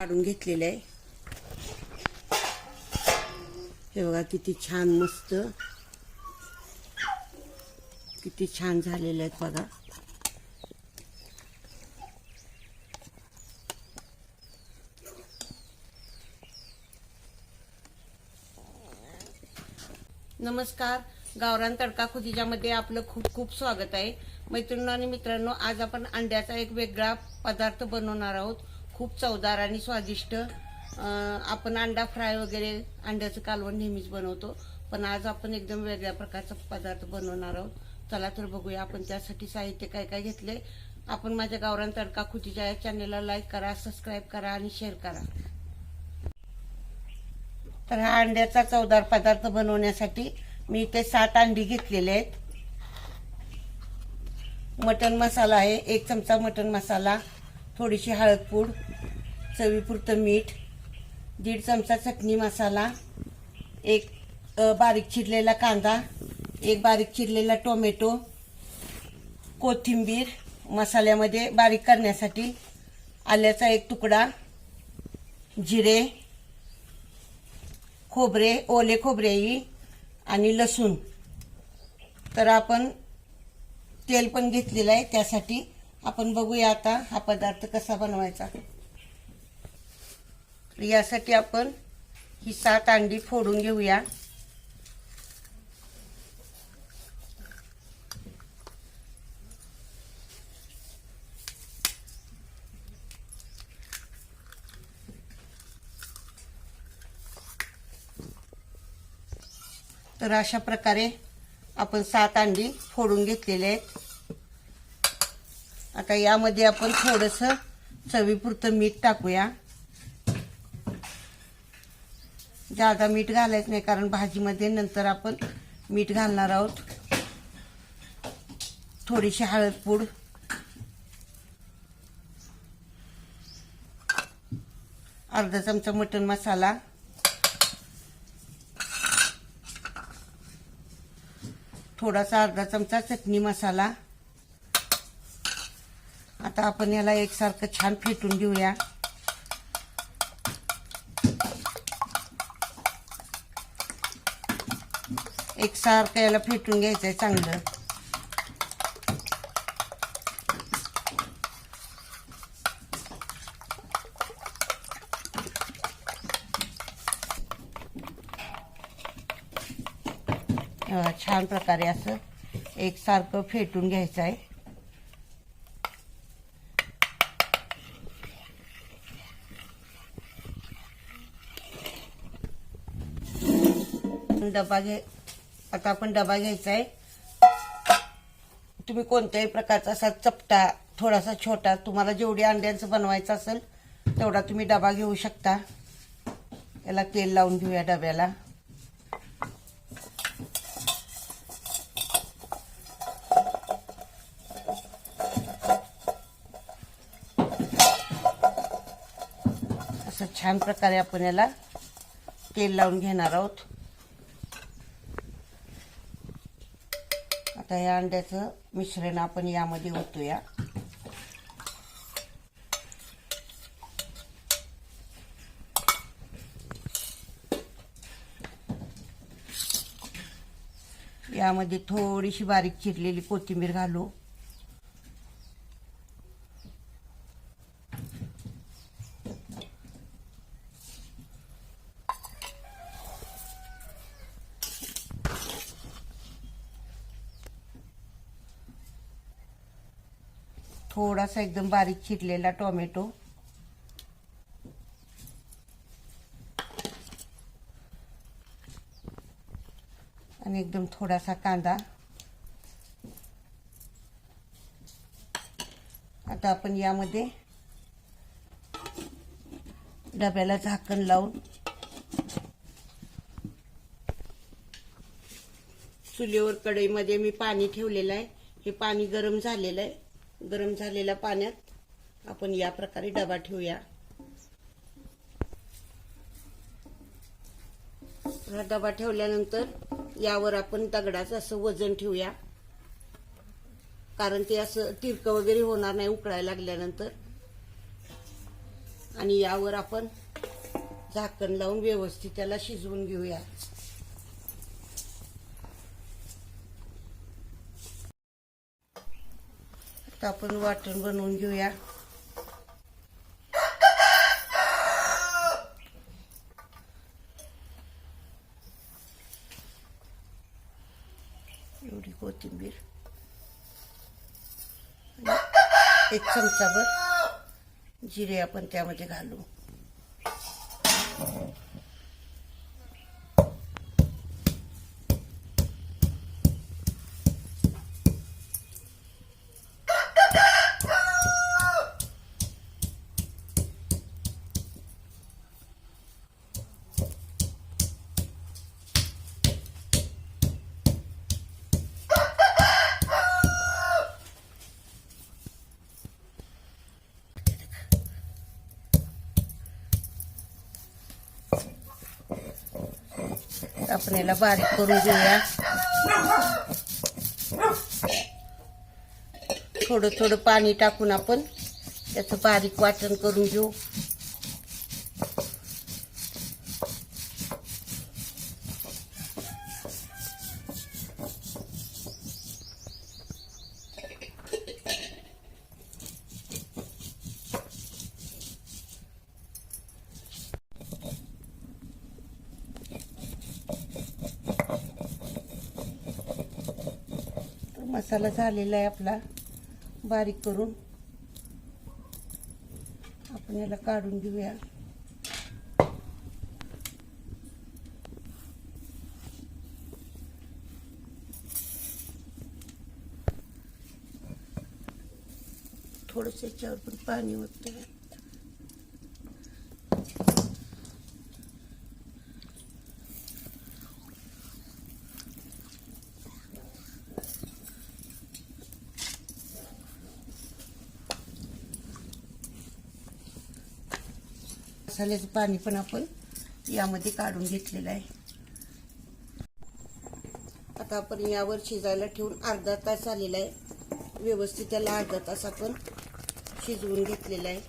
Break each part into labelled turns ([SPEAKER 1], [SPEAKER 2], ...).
[SPEAKER 1] काढून घेतलेलं आहे. हे बघा किती छान मस्त. किती छान झालेले आहेत बघा. नमस्कार. गावरान तडका खुदिजामध्ये आपलं खूप खूप स्वागत आहे. मैत्रिणी आणि मित्रांनो आज आपण अंड्याचा एक वेगळा पदार्थ बनवणार आहोत. खूप चवदार आणि स्वादिष्ट. आपण अंडा फ्राय वगैरे अंड्याचं कालवण नेहमीच बनवतो. पण आज आपण एकदम वेगळ्या प्रकारचा पदार्थ बनवणार आहोत. चला तर बघूया आपण त्यासाठी साहित्य काय काय घेतले. आपण माझ्या गावरान तडका खुटीच्या या चॅनेलला लाईक करा सबस्क्राईब करा आणि शेअर करा. तर हा अंड्याचा चवदार पदार्थ बनवण्यासाठी मी इथे सात अंडी घेतलेले आहेत. मटन मसाला आहे एक चमचा मटन मसाला थोडीशी हळद पूड चवीपुरतं मीठ दीड चमचा चटणी मसाला एक बारीक चिरलेला कांदा एक बारीक चिरलेला टोमॅटो कोथिंबीर मसाल्यामध्ये बारीक करण्यासाठी आल्याचा एक तुकडा जिरे खोबरे ओले खोबरेही आणि लसूण. तर आपण तेल पण घेतलेलं आहे त्यासाठी आपण बघूया आता हा पदार्थ कसा बनवायचा. यासाठी आपण ही सात अंडी फोडून घेऊया. तर अशा प्रकारे आपण सात अंडी फोडून घेतलेले आहेत. आता यामध्ये आपण थोडंसं चवीपुरतं मीठ टाकूया. जादा मीठ घालायचं नाही कारण भाजीमध्ये नंतर आपण मीठ घालणार आहोत. थोडीशी हळद पूड. अर्धा चमचा मटन मसाला. थोडासा अर्धा चमचा चटणी मसाला. आता आपण याला एकसारखं छान फेटून घेऊया. एकसारखं याला फेटून घ्यायचं आहे चांगलं छान प्रकारे असं एकसारखं फेटून घ्यायचं आहे डबा घे आता आपण डबा घ्यायचा आहे तुम्ही कोणत्याही प्रकारचा असा चपटा थोडासा छोटा तुम्हाला जेवढी अंड्यांचं बनवायचं असेल तेवढा तुम्ही डबा घेऊ शकता. याला तेल लावून घेऊया डब्याला. असं छान प्रकारे आपण याला तेल लावून घेणार आहोत. आता या अंड्याचं मिश्रण आपण यामध्ये ओतूया. यामध्ये थोडीशी बारीक चिरलेली कोथिंबीर घालू. थोडासा एकदम बारीक चिरलेला टोमॅटो. आणि एकदम थोडासा कांदा. आता आपण यामध्ये डब्याला झाकण लावून चुलीवर कढईमध्ये मी पाणी ठेवलेलं आहे. हे पाणी गरम झालेलं आहे. गरम झालेल्या पाण्यात आपण या प्रकारे डबा ठेवूया. हा डबा ठेवल्यानंतर यावर आपण दगडाचं असं वजन ठेवूया. कारण ते असं तिरकं वगैरे होणार नाही उकळायला लागल्यानंतर. आणि यावर आपण झाकण लावून व्यवस्थित त्याला शिजवून घेऊया. तर आपण वाटण बनवून घेऊया. एवढी कोथिंबीर. एक चमचाभर जिरे आपण त्यामध्ये घालू. आपण याला बारीक करून घेऊया थोडं थोडं पाणी टाकून आपण त्याचं बारीक वाटण करून घेऊ तर मसाला झालेला आहे आपला. बारीक करून. आपण याला काढून घेऊया. थोडस याच्यावर पण पाणी होतं मसाल्याचं पाणी पण आपण यामध्ये काढून घेतलेलं आहे. आता आपण यावर शिजायला ठेवून अर्धा तास आलेला आहे. व्यवस्थित त्याला अर्धा तास आपण शिजवून घेतलेला आहे.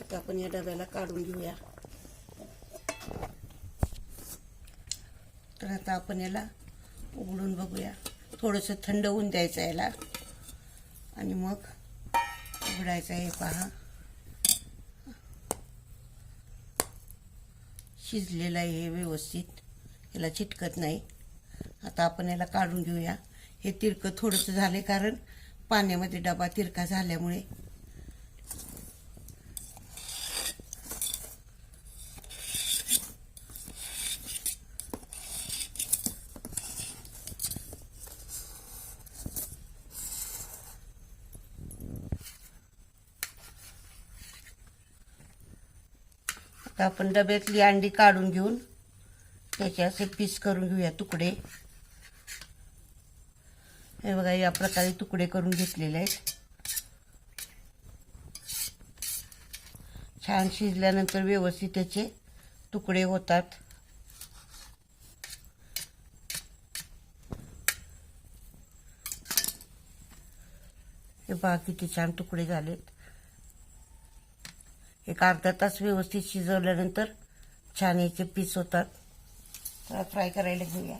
[SPEAKER 1] आता आपण या डब्याला काढून घेऊया. आता आपण याला उघडून बघूया. थोडंसं थंड होऊन द्यायचं याला. आणि मग उघडायचं आहे पहा. शिजलेलं आहे हे व्यवस्थित. याला चिटकत नाही. आता आपण याला काढून घेऊया. हे तिरकं थोडंसं झाले कारण पाण्यामध्ये डबा तिरका झाल्यामुळे आता आपण डब्यातली अंडी काढून घेऊन त्याचे असे पीस करून घेऊया तुकडे. हे बघा या प्रकारे तुकडे करून घेतलेले आहेत. छान शिजल्यानंतर व्यवस्थित त्याचे तुकडे होतात. हे बघा किती छान तुकडे झालेत. एक अर्धा तास व्यवस्थित शिजवल्यानंतर छान याचे पीस होतात. तर फ्राय करायला घेऊया.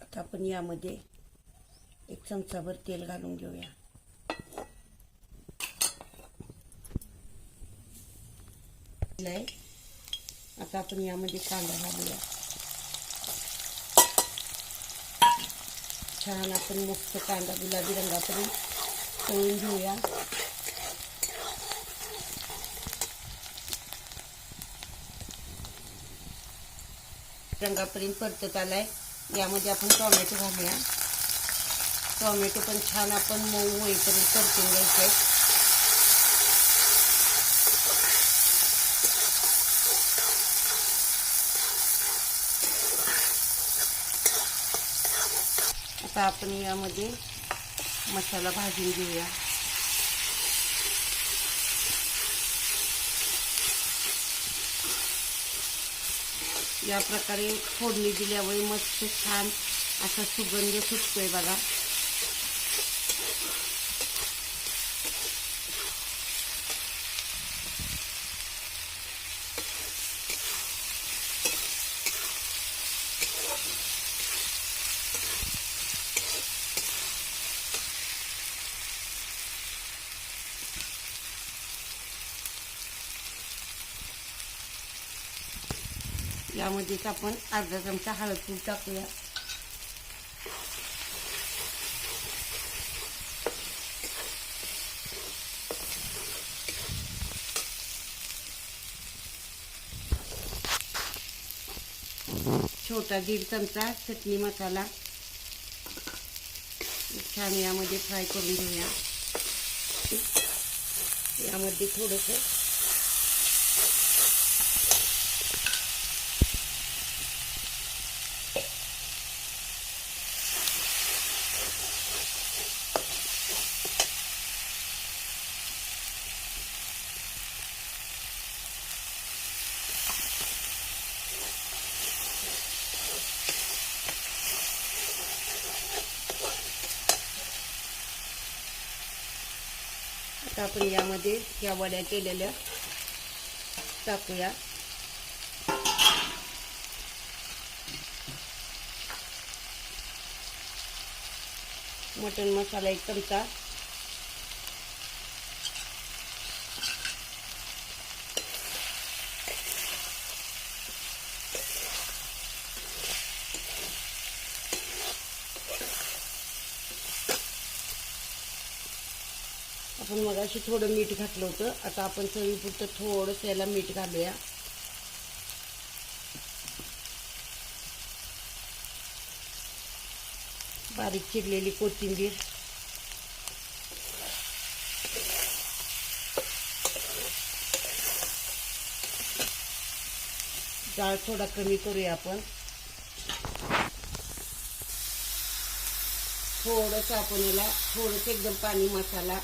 [SPEAKER 1] आता आपण यामध्ये एक चमचाभर तेल घालून घेऊया. आता आपण यामध्ये कांदा घालूया. छान आपण मस्त कांदा गुलाबी रंगापर्यंत तळून घेऊया. रंगापर्यंत परतत आलाय. यामध्ये आपण टोमॅटो घालूया. टोमॅटो पण छान आपण मऊ होईपर्यंत परतून घ्यायचे. आता आपण यामध्ये मसाला भाजून घेऊया. या प्रकारे फोडणी दिल्यामुळे मस्त छान असा सुगंध सुटतोय बघा. यामध्येच आपण अर्धा चमचा हळद टाकूया. छोटा दीड चमचा चटणी मसाला. छान यामध्ये फ्राय करून घेऊया. यामध्ये थोडंसं आता आपण यामध्ये या वड्या केलेल्या टाकूया. मटन मसाला एक चमचा आपण मगाशी थोडं मीठ घातलं होतं. आता आपण चवीपुरतं थोडंसं याला मीठ घालूया. बारीक चिरलेली कोथिंबीर. जाळ थोडा कमी करूया आपण. थोडंसं आपण याला थोडंसं एकदम पाणी मसाला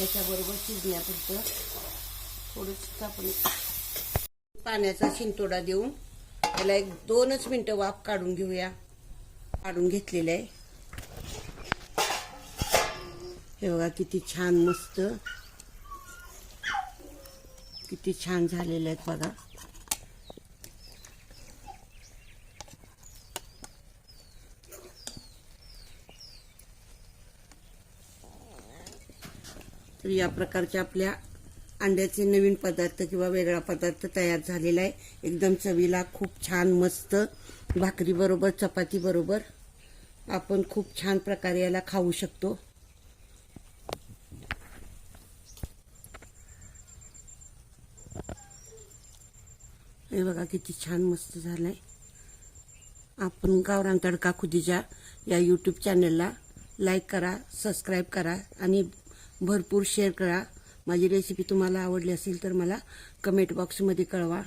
[SPEAKER 1] याच्याबरोबर शिजण्यापुरतं थोडंसं आपण पाण्याचा शिंतोडा देऊन त्याला एक दोनच मिनटं वाफ काढून घेऊया. काढून घेतलेलं आहे. हे बघा किती छान मस्त किती छान झालेलं आहेत बघा. तर या प्रकारच्या आपल्या अंड्याचे नवीन पदार्थ किंवा वेगळा पदार्थ तयार झालेला आहे. एकदम चवीला खूप छान मस्त. भाकरीबरोबर चपातीबरोबर आपण खूप छान प्रकारे याला खाऊ शकतो. हे बघा किती छान मस्त झालंय. आपण गावरान तडका खुदीच्या या यूट्यूब चॅनलला लाईक करा सबस्क्राईब करा आणि भरपूर शेअर करा. माझी रेसिपी तुम्हाला आवडली असेल तर मला कमेंट बॉक्समध्ये कळवा.